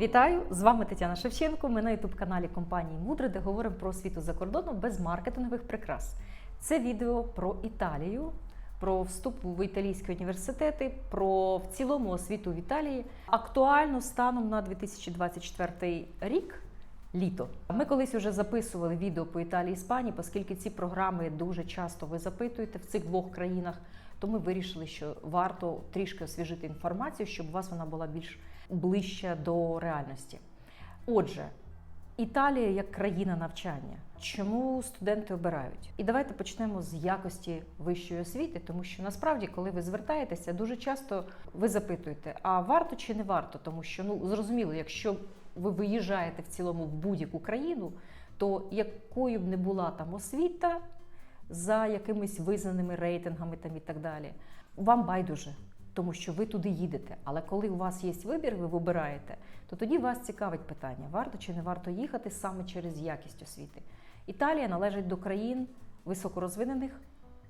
Вітаю! З вами Тетяна Шевченко. Ми на ютуб каналі компанії Мудре, де говоримо про освіту за кордоном без маркетингових прикрас. Це відео про Італію, про вступ в італійські університети, про в цілому освіту в Італії. Актуально станом на 2024 рік. Літо. Ми колись вже записували відео по Італії і Іспанії, оскільки ці програми дуже часто ви запитуєте в цих двох країнах. То ми вирішили, що варто трішки освіжити інформацію, щоб у вас вона була більш ближча до реальності. Отже, Італія як країна навчання. Чому студенти обирають? І давайте почнемо з якості вищої освіти, тому що насправді, коли ви звертаєтеся, дуже часто ви запитуєте, а варто чи не варто, тому що ну зрозуміло, якщо ви виїжджаєте в цілому в будь-яку країну, то якою б не була там освіта за якимись визнаними рейтингами там і так далі, вам байдуже. Тому що ви туди їдете. Але коли у вас є вибір, ви вибираєте, то тоді вас цікавить питання: варто чи не варто їхати саме через якість освіти. Італія належить до країн високорозвинених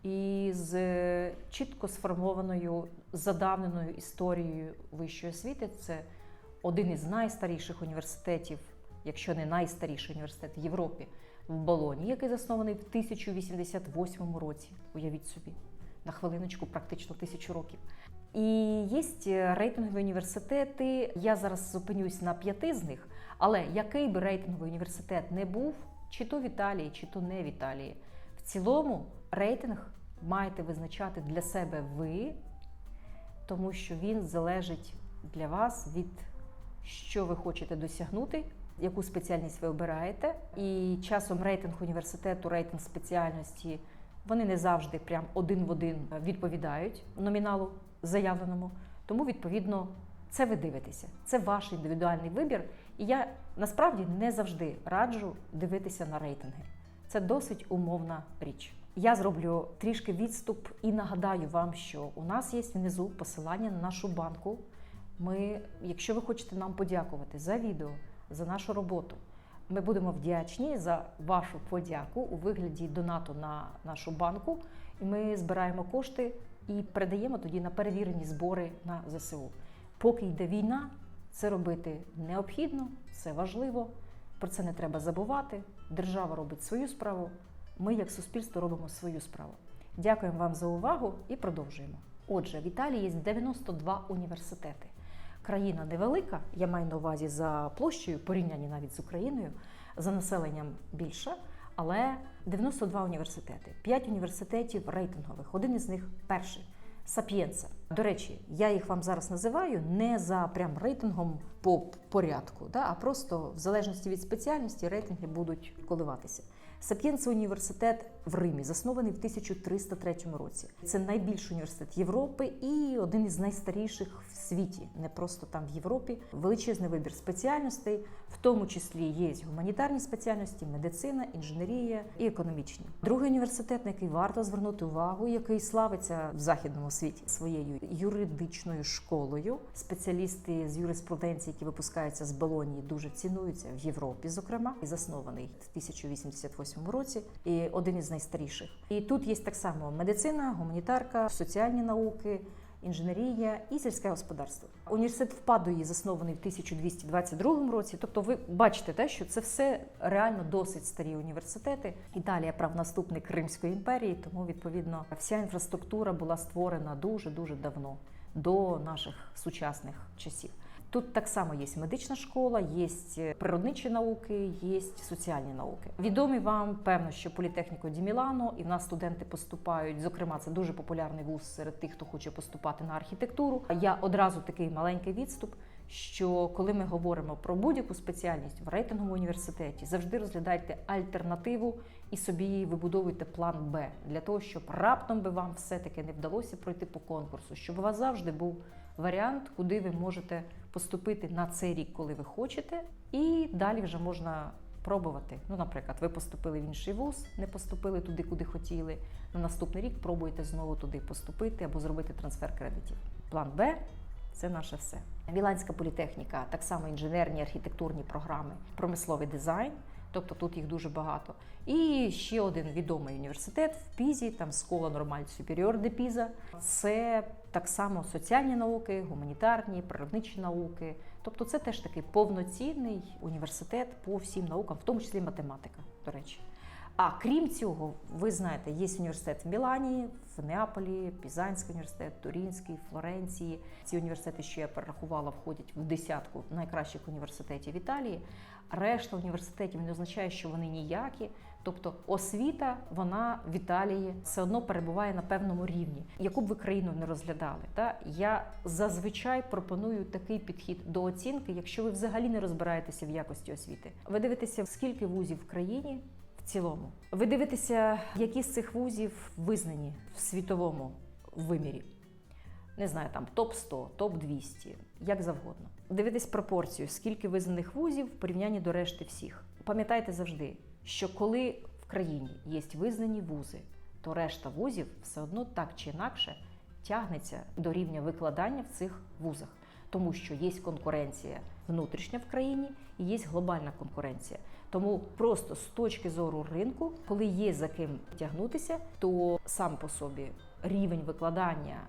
і з чітко сформованою задавненою історією вищої освіти. Це один із найстаріших університетів, якщо не найстаріший університет в Європі, в Болоні, який заснований в 1088 році. Уявіть собі, на хвилиночку, практично тисячу років. І є рейтингові університети. Я зараз зупинюсь на п'яти з них, але який би рейтинговий університет не був, чи то в Італії, чи то не в Італії, в цілому рейтинг маєте визначати для себе ви, тому що він залежить для вас від що ви хочете досягнути, яку спеціальність ви обираєте. І часом рейтинг університету, рейтинг спеціальності вони не завжди прям один в один відповідають номіналу заявленому. Тому, відповідно, це ви дивитеся. Це ваш індивідуальний вибір. І я насправді не завжди раджу дивитися на рейтинги. Це досить умовна річ. Я зроблю трішки відступ і нагадаю вам, що у нас є внизу посилання на нашу банку. Ми, якщо ви хочете нам подякувати за відео, за нашу роботу, ми будемо вдячні за вашу подяку у вигляді донату на нашу банку. І ми збираємо кошти і передаємо тоді на перевірені збори на ЗСУ. Поки йде війна, це робити необхідно, це важливо. Про це не треба забувати. Держава робить свою справу. Ми, як суспільство, робимо свою справу. Дякуємо вам за увагу і продовжуємо. Отже, в Італії є 92 університети. Країна невелика, я маю на увазі за площею, порівнянні навіть з Україною, за населенням більше, але 92 університети, 5 університетів рейтингових. Один із них перший Сапієнца. До речі, я їх вам зараз називаю не за прям рейтингом по порядку, да, а просто в залежності від спеціальності рейтинги будуть коливатися. Сап'єнце університет в Римі, заснований в 1303 році. Це найбільший університет Європи і один із найстаріших в світі, не просто там в Європі. Величезний вибір спеціальностей, в тому числі є гуманітарні спеціальності, медицина, інженерія і економічні. Другий університет, на який варто звернути увагу, який славиться в західному світі своєю юридичною школою. Спеціалісти з юриспруденції, які випускаються з Болонії, дуже цінуються в Європі, зокрема, і заснований в 1088 році, і один із найстаріших. І тут є так само медицина, гуманітарка, соціальні науки. Інженерія і сільське господарство. Університет в Падуї заснований в 1222 році. Тобто, ви бачите, те, що це все реально досить старі університети. Італія правнаступник Римської імперії, тому відповідно вся інфраструктура була створена дуже дуже давно до наших сучасних часів. Тут так само є медична школа, є природничі науки, є соціальні науки. Відомі вам певно, що політехніко Ді Мілано, і в нас студенти поступають. Зокрема, це дуже популярний вуз серед тих, хто хоче поступати на архітектуру. Я одразу такий маленький відступ. Що коли ми говоримо про будь-яку спеціальність в рейтинговому університеті, завжди розглядайте альтернативу і собі вибудовуйте план Б для того, щоб раптом би вам все-таки не вдалося пройти по конкурсу, щоб у вас завжди був варіант, куди ви можете поступити на цей рік, коли ви хочете, і далі вже можна пробувати. Ну, наприклад, ви поступили в інший вуз, не поступили туди, куди хотіли. На наступний рік пробуєте знову туди поступити або зробити трансфер кредитів. План Б це наше все. Міланська політехніка, так само інженерні архітектурні програми, промисловий дизайн. Тобто тут їх дуже багато. І ще один відомий університет в Пізі, там Скола Нормаль Superior де Піза. Це так само соціальні науки, гуманітарні, природничі науки. Тобто це теж такий повноцінний університет по всім наукам, в тому числі математика, до речі. А крім цього, ви знаєте, є університет в Мілані, в Неаполі, Пізанський університет, Турінський, Флоренції. Ці університети, що я перерахувала, входять в десятку найкращих університетів Італії. Решта університетів не означає, що вони ніякі. Тобто освіта, вона в Італії все одно перебуває на певному рівні, яку б ви країну не розглядали. Та я зазвичай пропоную такий підхід до оцінки, якщо ви взагалі не розбираєтеся в якості освіти. Ви дивитеся, скільки вузів в країні в цілому. Ви дивитеся, які з цих вузів визнані в світовому вимірі. Не знаю, там топ 100 топ 200 як завгодно. Дивитесь пропорцію, скільки визнаних вузів в порівнянні до решти всіх. Пам'ятайте завжди, що коли в країні є визнані вузи, то решта вузів все одно так чи інакше тягнеться до рівня викладання в цих вузах, тому що є конкуренція внутрішня в країні і є глобальна конкуренція. Тому просто з точки зору ринку, коли є за ким тягнутися, то сам по собі рівень викладання,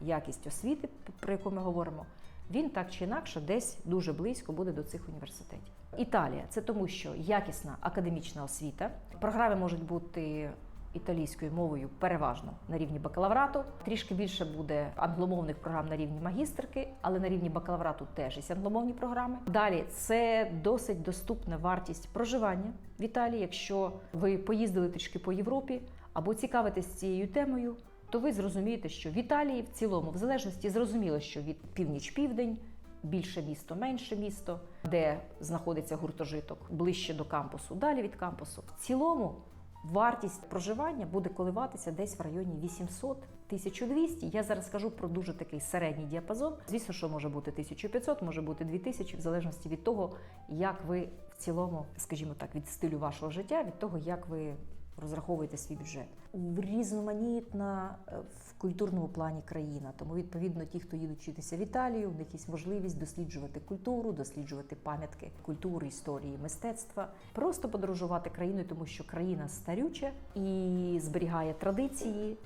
якість освіти, про яку ми говоримо, він так чи інакше десь дуже близько буде до цих університетів. Італія це тому, що якісна академічна освіта. Програми можуть бути італійською мовою переважно на рівні бакалаврату. Трішки більше буде англомовних програм на рівні магістерки, але на рівні бакалаврату теж є англомовні програми. Далі це досить доступна вартість проживання в Італії. Якщо ви поїздили трішки по Європі або цікавитесь цією темою, то ви зрозумієте, що в Італії в цілому, в залежності, зрозуміло, що від північ-південь. Більше місто, менше місто, де знаходиться гуртожиток ближче до кампусу, далі від кампусу. В цілому вартість проживання буде коливатися десь в районі 800 1200. Я зараз скажу про дуже такий середній діапазон. Звісно, що може бути 1500, може бути 2000, в залежності від того, як ви в цілому, скажімо так, від стилю вашого життя, від того, як ви розраховуєте свій бюджет. Різноманітна е, в культурному плані країна. Тому, відповідно, ті, хто їдуть вчитися в Італію, в них є можливість досліджувати культуру, досліджувати пам'ятки культури, історії, мистецтва, просто подорожувати країною, тому що країна старюча і зберігає традиції.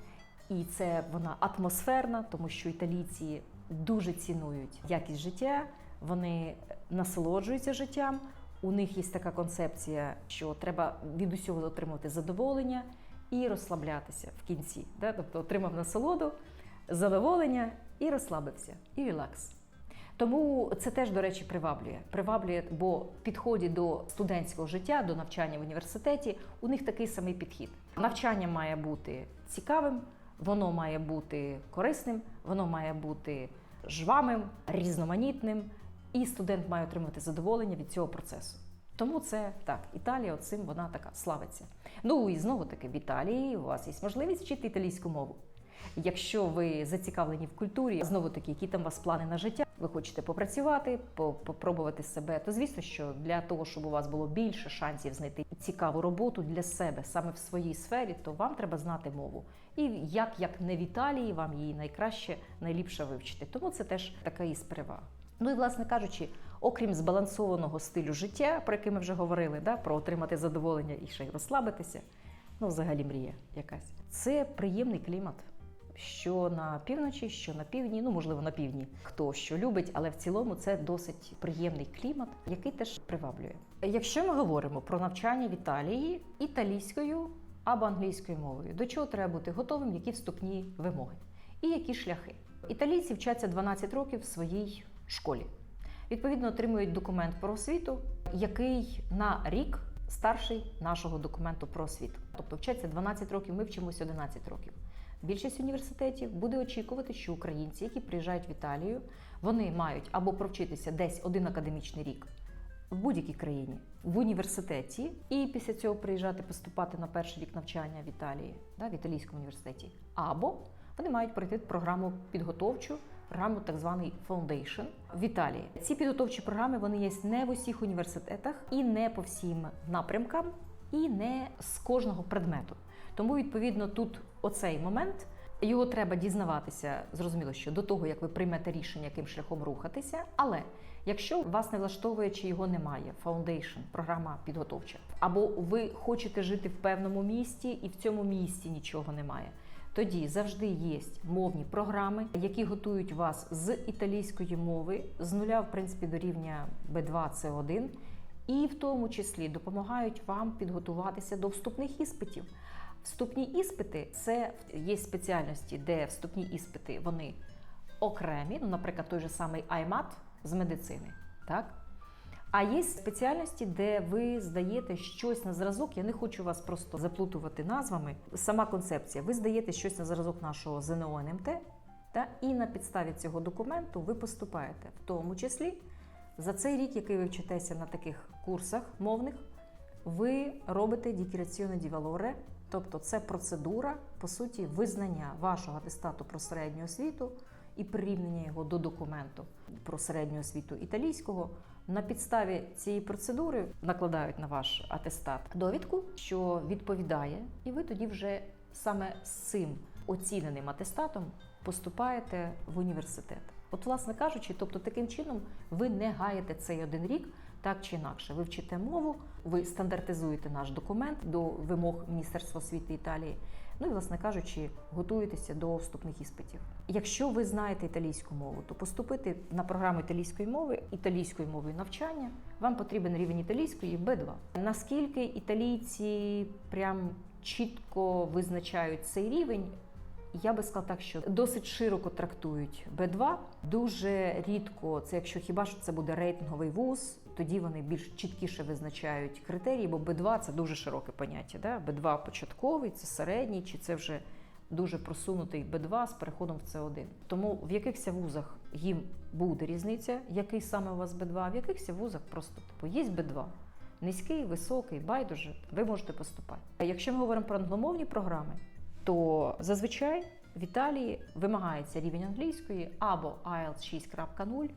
І це вона атмосферна, тому що італійці дуже цінують якість життя, вони насолоджуються життям. У них є така концепція, що треба від усього отримувати задоволення і розслаблятися в кінці. Да? Тобто отримав насолоду, задоволення і розслабився, і релакс. Тому це теж, до речі, приваблює. Приваблює, бо в підході до студентського життя, до навчання в університеті, у них такий самий підхід. Навчання має бути цікавим, воно має бути корисним, воно має бути жвавим, різноманітним, і студент має отримати задоволення від цього процесу. Тому це так, Італія цим вона така славиться. Ну і знову таки в Італії у вас є можливість вчити італійську мову. Якщо ви зацікавлені в культурі, знову таки, які там у вас плани на життя, ви хочете попрацювати, попробувати себе, то звісно, що для того, щоб у вас було більше шансів знайти цікаву роботу для себе саме в своїй сфері, то вам треба знати мову. І як як не в Італії, вам її найкраще, найліпше вивчити. Тому це теж така із переваг. Ну і власне кажучи, окрім збалансованого стилю життя, про який ми вже говорили, да, про отримати задоволення і ще й розслабитися, ну взагалі мрія якась. Це приємний клімат. Що на півночі, що на півдні, ну можливо на півдні, хто що любить, але в цілому це досить приємний клімат, який теж приваблює. Якщо ми говоримо про навчання в Італії італійською або англійською мовою, до чого треба бути готовим, які вступні вимоги і які шляхи? Італійці вчаться 12 років в своїй школі. Відповідно, отримують документ про освіту, який на рік старший нашого документу про освіту. Тобто вчаться 12 років, ми вчимося 11 років. Більшість університетів буде очікувати, що українці, які приїжджають в Італію, вони мають або провчитися десь один академічний рік в будь-якій країні в університеті, і після цього приїжджати поступати на перший рік навчання в Італії, да, в італійському університеті, або вони мають пройти програму підготовчу. Програму так званий Foundation в Італії. Ці підготовчі програми вони є не в усіх університетах і не по всім напрямкам, і не з кожного предмету. Тому, відповідно, тут оцей момент Його треба дізнаватися, зрозуміло, що до того, як ви приймете рішення, яким шляхом рухатися. Але якщо вас не влаштовує чи його немає, Foundation, програма підготовча, або ви хочете жити в певному місті і в цьому місті нічого немає. Тоді завжди є мовні програми, які готують вас з італійської мови з нуля, в принципі, до рівня B2, C1, і в тому числі допомагають вам підготуватися до вступних іспитів. Вступні іспити це є спеціальності, де вступні іспити вони окремі, ну, наприклад, той же самий IMAT з медицини. Так? А є спеціальності, де ви здаєте щось на зразок. Я не хочу вас просто заплутувати назвами. Сама концепція. Ви здаєте щось на зразок нашого ЗНО НМТ, та, і на підставі цього документу ви поступаєте, в тому числі за цей рік, який ви вчитеся на таких курсах мовних, ви робите дікіраціоне ді валоре, тобто це процедура, по суті, визнання вашого атестату про середню освіту і прирівняння його до документу про середню освіту італійського. На підставі цієї процедури накладають на ваш атестат довідку, що відповідає, і ви тоді вже саме з цим оціненим атестатом поступаєте в університет. От, власне кажучи, тобто таким чином ви не гаєте цей один рік так чи інакше. Ви вчите мову, ви стандартизуєте наш документ до вимог Міністерства освіти Італії. Ну і, власне кажучи, готуєтеся до вступних іспитів. Якщо ви знаєте італійську мову, то поступити на програму італійської мови, італійською мовою навчання, вам потрібен рівень італійської B2. Наскільки італійці прям чітко визначають цей рівень? Я би сказала так, що досить широко трактують Б2. Дуже рідко, це якщо хіба що це буде рейтинговий вуз, тоді вони більш чіткіше визначають критерії, бо Б2 це дуже широке поняття. Да? Б2 початковий, це середній, чи це вже дуже просунутий Б2 з переходом в С1. Тому в якихось вузах їм буде різниця, який саме у вас Б2, а в якихось вузах просто типу є Б2. Низький, високий, байдуже, ви можете поступати. А якщо ми говоримо про англомовні програми, то зазвичай в Італії вимагається рівень англійської або IELTS 6.0,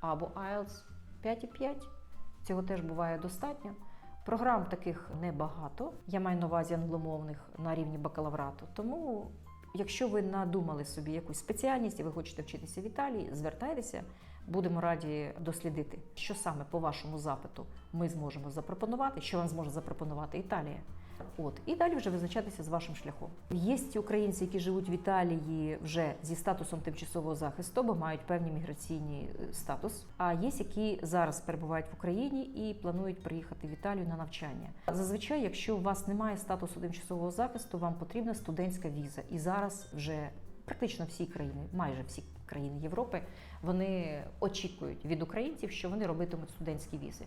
або IELTS 5.5. Цього теж буває достатньо. Програм таких небагато. Я маю на увазі англомовних на рівні бакалаврату. Тому, якщо ви надумали собі якусь спеціальність і ви хочете вчитися в Італії, звертайтеся, будемо раді дослідити, що саме по вашому запиту ми зможемо запропонувати, що вам зможе запропонувати Італія. От і далі вже визначатися з вашим шляхом. Є українці, які живуть в Італії вже зі статусом тимчасового захисту, бо мають певні міграційні е, статус. А є які зараз перебувають в Україні і планують приїхати в Італію на навчання. Зазвичай, якщо у вас немає статусу тимчасового захисту, вам потрібна студентська віза. І зараз вже практично всі країни, майже всі країни Європи, вони очікують від українців, що вони робитимуть студентські візи.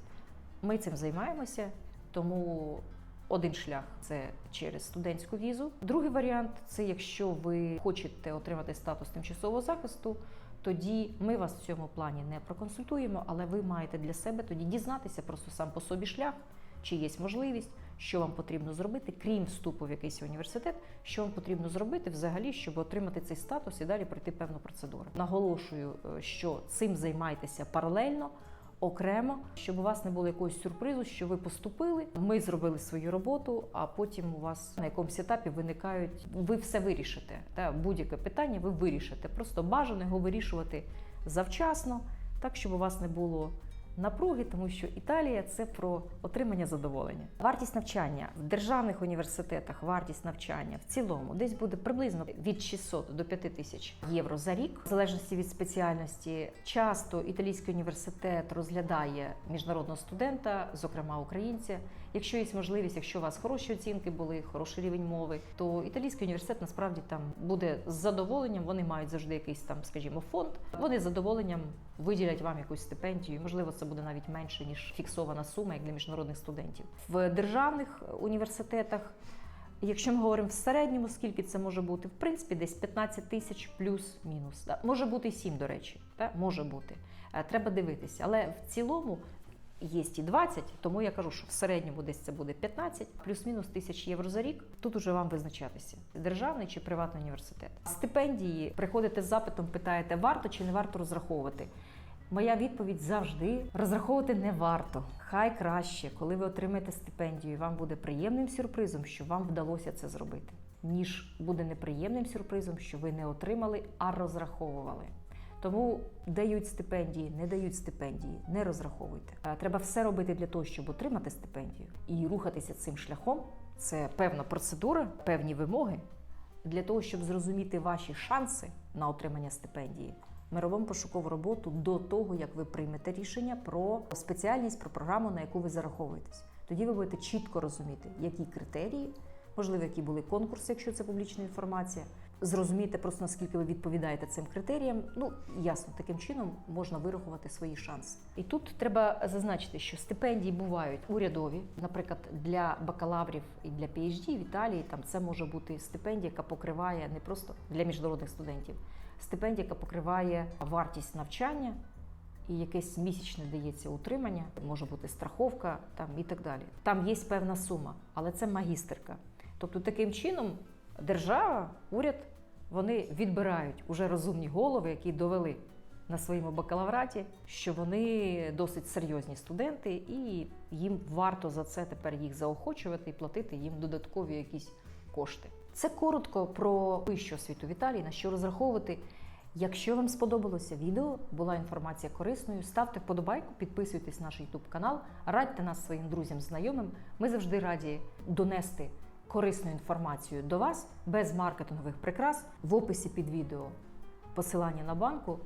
Ми цим займаємося, тому один шлях це через студентську візу. Другий варіант це якщо ви хочете отримати статус тимчасового захисту, тоді ми вас в цьому плані не проконсультуємо, але ви маєте для себе тоді дізнатися просто сам по собі шлях, чи є можливість, що вам потрібно зробити, крім вступу в якийсь університет, що вам потрібно зробити взагалі, щоб отримати цей статус і далі пройти певну процедуру. Наголошую, е, що цим займайтеся паралельно окремо, щоб у вас не було якогось сюрпризу, що ви поступили, ми зробили свою роботу, а потім у вас на якомусь етапі виникають. Ви все вирішите. Та будь-яке питання ви вирішите. Просто бажано його вирішувати завчасно, так щоб у вас не було. Напруги, тому що Італія це про отримання задоволення. Вартість навчання в державних університетах, вартість навчання в цілому десь буде приблизно від 600 до 5 тисяч євро за рік, в залежності від спеціальності. Часто італійський університет розглядає міжнародного студента, зокрема українця. Якщо є можливість, якщо у вас хороші оцінки були, хороший рівень мови, то італійський університет насправді там буде з задоволенням. Вони мають завжди якийсь там, скажімо, фонд. Вони з задоволенням виділять вам якусь стипендію. Можливо, це буде навіть менше ніж фіксована сума, як для міжнародних студентів в державних університетах. Якщо ми говоримо в середньому, скільки це може бути, в принципі, десь 15 тисяч плюс-мінус. Може бути і 7, до речі, да? може бути. Е, Треба дивитися. Але в цілому є і 20, тому я кажу, що в середньому десь це буде 15, плюс-мінус тисяч євро за рік. Тут уже вам визначатися: державний чи приватний університет. Стипендії приходите з запитом, питаєте, варто чи не варто розраховувати. Моя відповідь завжди розраховувати не варто. Хай краще, коли ви отримаєте стипендію, вам буде приємним сюрпризом, що вам вдалося це зробити. ніж буде неприємним сюрпризом, що ви не отримали, а розраховували. Тому дають стипендії, не дають стипендії, не розраховуйте. Треба все робити для того, щоб отримати стипендію і рухатися цим шляхом. Це певна процедура, певні вимоги. Для того, щоб зрозуміти ваші шанси на отримання стипендії, ми робимо пошукову роботу до того, як ви приймете рішення про спеціальність, про програму, на яку ви зараховуєтесь. Тоді ви будете чітко розуміти, які критерії, можливо, які були конкурси, якщо це публічна інформація. Зрозумієте просто наскільки ви відповідаєте цим критеріям. Ну ясно, таким чином можна вирахувати свої шанси. І тут треба зазначити, що стипендії бувають урядові, наприклад, для бакалаврів і для PhD в Італії. Там це може бути стипендія, яка покриває не просто для міжнародних студентів, стипендія, яка покриває вартість навчання. І якесь місячне дається утримання, може бути страховка там і так далі. Там є певна сума, але це магістерка. Тобто таким чином держава, уряд, вони відбирають уже розумні голови, які довели на своєму бакалавраті, що вони досить серйозні студенти, і їм варто за це тепер їх заохочувати і платити їм додаткові якісь кошти. Це коротко про вищу освіту в на що розраховувати. Якщо вам сподобалося відео, була інформація корисною, ставте вподобайку, підписуйтесь на наш YouTube канал, радьте нас своїм друзям, знайомим. Ми завжди раді донести корисну інформацію до вас без маркетингових прикрас. В описі під відео посилання на банку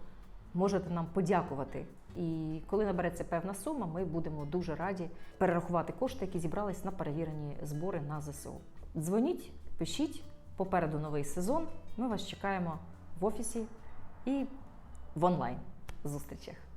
можете нам подякувати. І коли набереться певна сума, ми будемо дуже раді перерахувати кошти, які зібрались на перевірені збори на ЗСУ. Дзвоніть, пишіть. Попереду новий сезон. Ми вас чекаємо в офісі і в онлайн зустрічах.